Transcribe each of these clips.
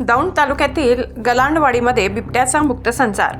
दौंड तालुक्यातील गलांडवाडीमध्ये बिबट्याचा मुक्त संचार.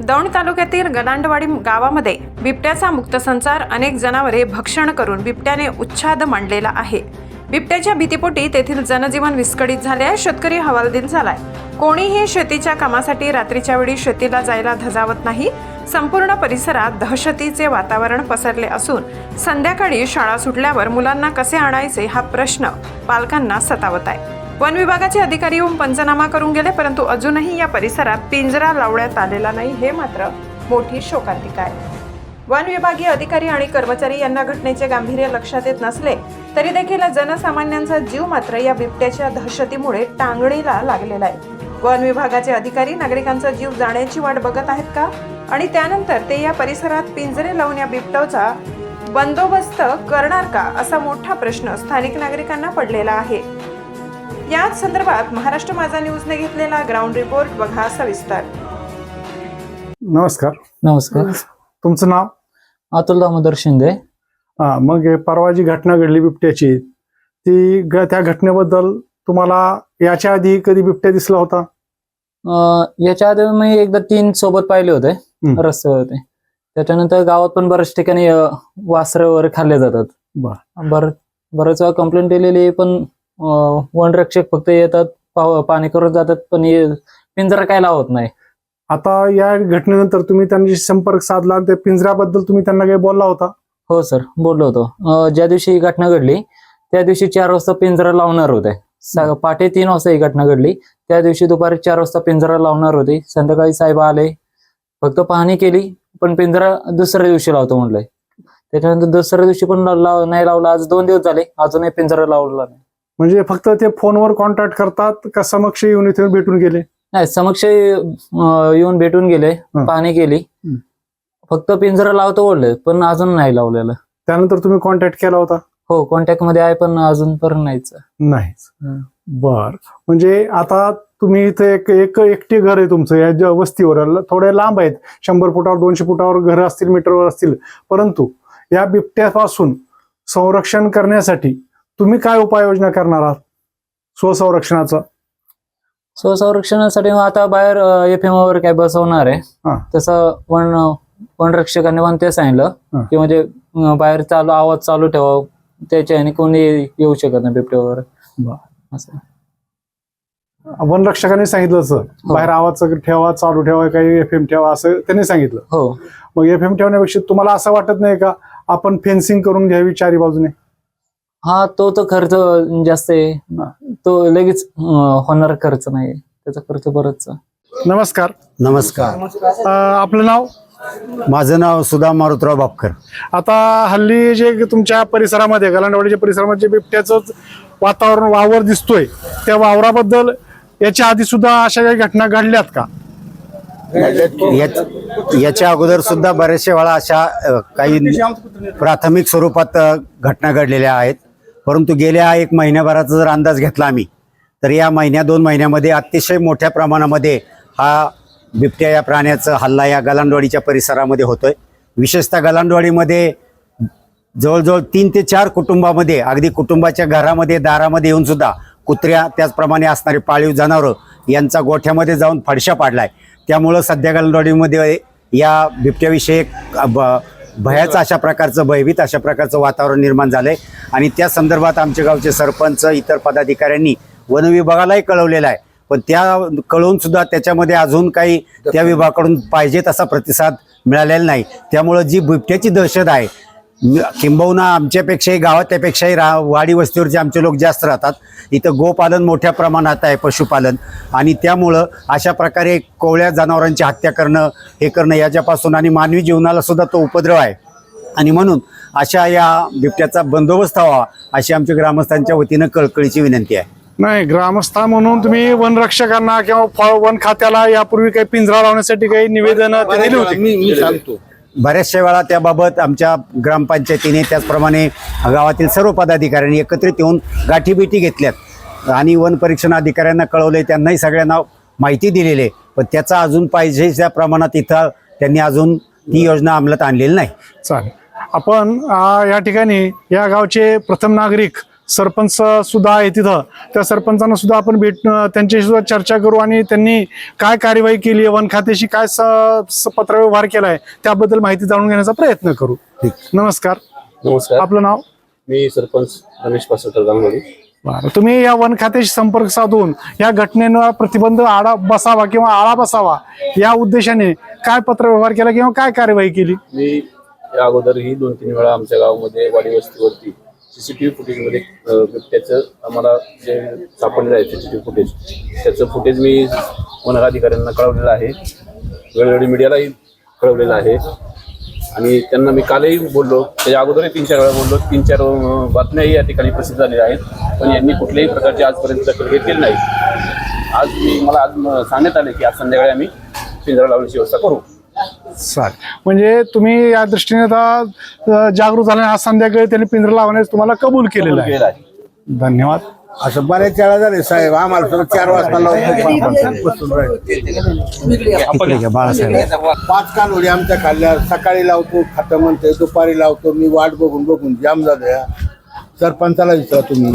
दौंड तालुक्यातील गलांडवाडी गावामध्ये बिबट्याचा मुक्त संचार अनेक जनावरे भक्षण करून बिबट्याने उच्छाद मांडलेला आहे. बिबट्याच्या भीतीपोटी तेथील जनजीवन विस्कळीत झाले आहे. शेतकरी हवालदिल झालाय. कोणीही शेतीच्या कामासाठी रात्रीच्या वेळी शेतीला जायला धजावत नाही. संपूर्ण परिसरात दहशतीचे वातावरण पसरले असून संध्याकाळी शाळा सुटल्यावर मुलांना कसे आणायचे हा प्रश्न पालकांना सतावत आहे. वन विभागाचे अधिकारी येऊन पंचनामा करून गेले परंतु अजूनही या परिसरात पिंजरा लावण्यात आलेला नाही हे मात्र मोठी शोकांतिका आहे. वन विभागीय अधिकारी आणि कर्मचारी यांना घटनेचे गांभीर्य लक्षात येत नसले तरी देखील जनसामान्यांचा जीव मात्र या बिबट्याच्या दहशतीमुळे टांगणीला लागलेला आहे. वन विभागाचे अधिकारी नागरिकांचा जीव जाण्याची वाट बघत आहेत का? आणि त्यानंतर ते या परिसरात पिंजरे लावून या बिबट्याचा बंदोबस्त करणार का? असा मोठा प्रश्न स्थानिक नागरिकांना पडलेला आहे. याच संदर्भात महाराष्ट्र माझा न्यूजने घेतलेला ग्राउंड रिपोर्ट बघा सविस्तर. नमस्कार. नमस्कार. तुमचं नाव? अतुल दामोदर शिंदे. हा मग परवा जी घटना घडली बिबट्याची ती ग- त्या घटनेबद्दल तुम्हाला याच्या आधी कधी बिबट्या दिसला होता? अं, याच्या आधी मी एकदा तीन सोबत पाहिले होते हम्म. रस्त्यावरती त्याच्यानंतर गावात पण बऱ्याच ठिकाणी अं, वासरं वगैरे खाल्ले जातात. बर. बर बऱ्याच वेळा कंप्लेंट दिलेली पण अं, वनरक्षक फक्त येतात पाव- पाणी करत जातात पण हे पिंजरा काय लावत नाही. आता या घटनेनंतर तुम्ही त्यांनी संपर्क साधला आणि त्या पिंजऱ्याबद्दल तुम्ही त्यांना काही बोलला होता? हो सर बोललो होतो. ज्या दिवशी ही घटना घडली त्या दिवशी चार वाजता पिंजरा लावणार होते. पहाटे तीन वाजता ही घटना घडली. त्या दिवशी दुपारी चार वाजता पिंजरा लावणार होते. संध्याकाळी साहेब आले. फक्त पाहणी केली पण पिंजरा दुसऱ्या दिवशी लावतो म्हणलंय त्याच्यानंतर दुसऱ्या दिवशी पण लाव- नाही लावला. आज दोन दिवस झाले. अजूनही पिंजरा लावला नाही. म्हणजे फक्त ते फोनवर कॉन्टॅक्ट करतात का समक्ष येऊन इथे भेटून गेले? नाही समक्ष येऊन भेटून गेले. पाहणी केली. फक्त पिंजरा लावतो बोलले पण अजून नाही लावलेलं. त्यानंतर तुम्ही कॉन्टॅक्ट केला होता? हो कॉन्टॅक्टमध्ये आहे पण अजून पण नाहीच. नाहीच. हं. बर. म्हणजे आता तुम्ही इथे एक एक एकटे घर आहे तुमचं या ज्या वस्तीवर ल- थोडे लांब आहेत. शंभर फुटावर दोनशे फुटावर घर असतील मीटरवर असतील. परंतु या बिबट्यापासून संरक्षण करण्यासाठी तुम्ही काय उपाययोजना करणार आहात? स्वसंरक्षणाचं? स्वसंरक्षणासाठी मग आता बाहेर एफ एम वगैरे काय बसवणार आहे. तसं वन वनरक्षकांनी पण ते सांगितलं हा. की म्हणजे बाहेर चालू आवाज चालू ठेवा त्याच्याने कोणी येऊ शकत नाही बिबटे वगैरे. बर. असं. वनरक्षकांनी सांगितलं असं बाहेर आवाज ठेवा चालू ठेवा काही एफ एम ठेवा असं त्यांनी सांगितलं. हो. मग एफ एम ठेवण्यापेक्षा तुम्हाला असं वाटत नाही का आपण फेन्सिंग करून घ्यावी चारी बाजूने? हा तो तो खर्च जास्त आहे. हा. तो लगेच होणार खर्च नाही. त्याचा खर्च बरंच आहे. नमस्कार. नमस्कार आपलं नाव? माझं नाव सुधा मारुतराव बापकर. आता हल्ली जे तुमच्या परिसरामध्ये गलांडवाडीच्या परिसरामध्ये जे बिबट्याचं वातावरण वावर दिसतोय त्या वावराबद्दल याच्या आधी सुद्धा अशा काही घटना घडल्यात का? याच्या अगोदर सुद्धा बऱ्याचशा वेळा अशा अ, काही प्राथमिक स्वरूपात अ, घटना घडलेल्या आहेत. परंतु गेल्या एक महिन्याभराचा जर अंदाज घेतला आम्ही तर या महिन्या दोन महिन्यामध्ये अतिशय मोठ्या प्रमाणामध्ये हा बिबट्या या प्राण्याचा हल्ला या गलांडवाडीच्या परिसरामध्ये होतोय. विशेषतः गलांडवाडीमध्ये जवळजवळ तीन ते चार कुटुंबामध्ये अगदी कुटुंबाच्या घरामध्ये दारामध्ये येऊन सुद्धा कुत्र्या त्याचप्रमाणे असणारी पाळीव जनावरं यांचा गोठ्यामध्ये जाऊन फडशा पाडलाय. त्यामुळं सध्या गलडवाडीमध्ये या बिबट्याविषयी एक ब- भयाचं अशा प्रकारचं भयभीत अशा प्रकारचं वातावरण निर्माण झालंय. आणि त्या संदर्भात आमच्या गावचे सरपंच इतर पदाधिकाऱ्यांनी वन विभागालाही कळवलेलं आहे. पण त्या कळवून सुद्धा त्याच्यामध्ये अजून काही त्या विभागाकडून पाहिजे तसा प्रतिसाद मिळालेला नाही. त्यामुळं जी बिबट्याची दहशत आहे किंबहुना आमच्यापेक्षाही गावाच्यापेक्षाही रा वाडी वस्तीवरचे आमचे लोक जास्त राहतात इथं गोपालन मोठ्या प्रमाणात आहे पशुपालन. आणि त्यामुळं अशा प्रकारे कोवळ्या जनावरांची हत्या करणं हे करणं याच्यापासून आणि मानवी जीवनाला सुद्धा तो उपद्रव आहे. आणि म्हणून अशा या बिबट्याचा बंदोबस्त व्हावा अशी आमच्या ग्रामस्थांच्या वतीनं कळकळीची विनंती आहे. नाही ग्रामस्था म्हणून तुम्ही वनरक्षकांना किंवा फ- वन खात्याला यापूर्वी काही पिंजरा लावण्यासाठी काही निवेदन दिली होती. मी मी सांगतो. बऱ्याचशा वेळा त्याबाबत आमच्या ग्रामपंचायतीने त्याचप्रमाणे गावातील सर्व पदाधिकाऱ्यांनी एकत्रित येऊन गाठीभेटी घेतल्यात. आणि वन परीक्षण अधिकाऱ्यांना कळवले त्यांनाही सगळ्यांना माहिती दिलेली आहे. पण त्याचा अजून पाहिजे त्या प्रमाणात इथं त्यांनी अजून ती योजना अंमलात आणलेली नाही. चालेल. आपण या ठिकाणी या गावचे प्रथम नागरिक सरपंच सुद्धा आहे तिथं. त्या सरपंचांना सुद्धा आपण भेट त्यांच्याशी सुद्धा चर्चा करू आणि त्यांनी काय कार्यवाही केली आहे वन खात्याशी काय पत्रव्यवहार केलाय त्याबद्दल माहिती जाणून घेण्याचा प्रयत्न करू. नमस्कार. नमस्कार. आपलं नाव? मी सरपंच रमेश पासकर गांगोळी तुम्ही या वन खात्याशी संपर्क साधून या घटनेवर प्रतिबंध आळा बसावा किंवा आळा बसावा या उद्देशाने काय पत्रव्यवहार केला किंवा काय कार्यवाही केली? मी या अगोदरही दोन तीन वेळा आमच्या गावामध्ये वाडी वस्तीवरती सीसीटीव्ही फुटेजमध्ये त्याचं आम्हाला जे सापडलेलं आहे सीसीटीव्ही फुटेज त्याचं फुटेज मी वन अधिकाऱ्यांना कळवलेलं आहे. वेळोवेळी मीडियालाही कळवलेलं आहे. आणि त्यांना मी कालही बोललो त्याच्या अगोदरही तीन चार वेळा बोललो. तीन चार बातम्याही या ठिकाणी प्रसिद्ध झालेल्या आहेत. पण यांनी कुठल्याही प्रकारची आजपर्यंत दखल घेतलेली नाही. आज मी मला आज सांगण्यात आले की आज संध्याकाळी आम्ही पिंजरा लावण्याची व्यवस्था करू. चालेल. म्हणजे तुम्ही या दृष्टीने आता अ, जागरूक झाले आज संध्याकाळी त्यांनी पिंजरा लावण्यास तुम्हाला कबूल केलेलं आहे. धन्यवाद. असं बरेच वेळा झाले साहेब आम्हाला सुद्धा चार वाजता लावतो बसून राहील. बाळासाहेब. पाच कानोडी आमच्या खाल्ल्या सकाळी लावतो खातं म्हणते दुपारी लावतो मी वाट बघून बघून जाम झालो या सरपंचाला विचारा तुम्ही.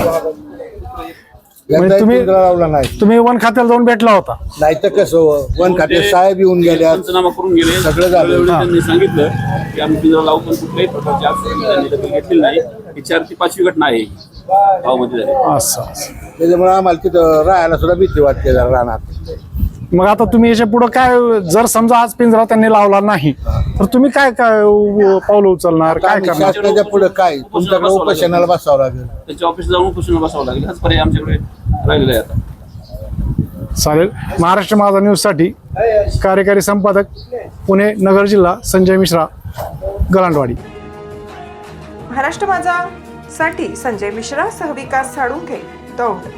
एकदाही तुम्ही- लावला नाही. तुम्ही वन खात्याला जाऊन भेटला होता. नाही तर कसं हो? वन खाते साहेब येऊन गेल्या पंचनामा करून गेले. सगळं झालं. वेळोवेळी त्यांनी सांगितलं की आम्ही पिंजरा लावू पण कुठल्याही प्रकारची आज त्यांनी दखल घेतलेली नाही. ही चार ती पाचवी घटना आहे. गावामध्ये झाली. असं असं. त्याच्यामुळे आम्हाला तिथं राहायला सुद्धा भीती वाटते जरा रानात. मग आता तुम्ही याच्यापुढे काय जर समजा आज पिंजरा त्यांनी लावला नाही तर तुम्ही काय काय उ- पावलं उचलणार? काय करणार? शासनाच्या पुढे काय? तुमच्याकडे उपोषणाला बसावं लागेल. त्यांच्या ऑफिसला जाऊन पुसून बसावं लागेल. हाच पर्याय आमच्याकडे राहिलेला आहे आता. चालेल. महाराष्ट्र माझा न्यूजसाठी कार्यकारी संपादक पुणे नगर जिल्हा संजय मिश्रा गलांडवाडी. महाराष्ट्र माझा साठी संजय मिश्रा सहविकास साळुंखे दौंड.